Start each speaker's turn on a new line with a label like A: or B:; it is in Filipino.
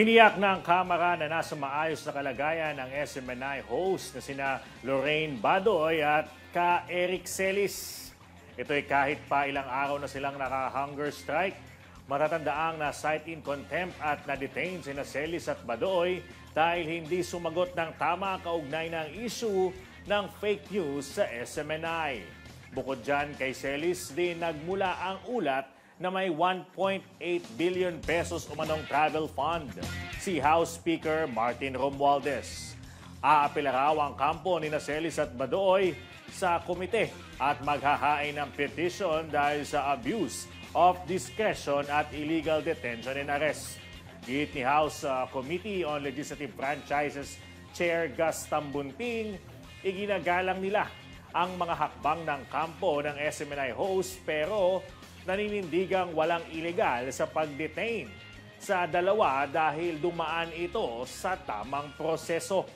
A: Tiniyak ng Kamara na nasa maayos na kalagayan ang SMNI host na sina Lorraine Badoy at ka Eric Celis. Ito'y kahit pa ilang araw na silang naka-hunger strike, matatandaang na cite in contempt at na-detain sina Celis at Badoy dahil hindi sumagot ng tama kaugnay ng issue ng fake news sa SMNI. Bukod dyan kay Celis din nagmula ang ulat na may 1.8 billion pesos umanong travel fund si House Speaker Martin Romualdez. Aapela raw ang kampo ni Celis at Badoy sa komite at maghahain ng petition dahil sa abuse of discretion at illegal detention and arrest. Giit ni House uh, Committee on Legislative Franchises Chair Gus Tambunting, iginagalang nila ang mga hakbang ng kampo ng SMNI host pero naninindigang walang ilegal sa pag-detain sa dalawa dahil dumaan ito sa tamang proseso.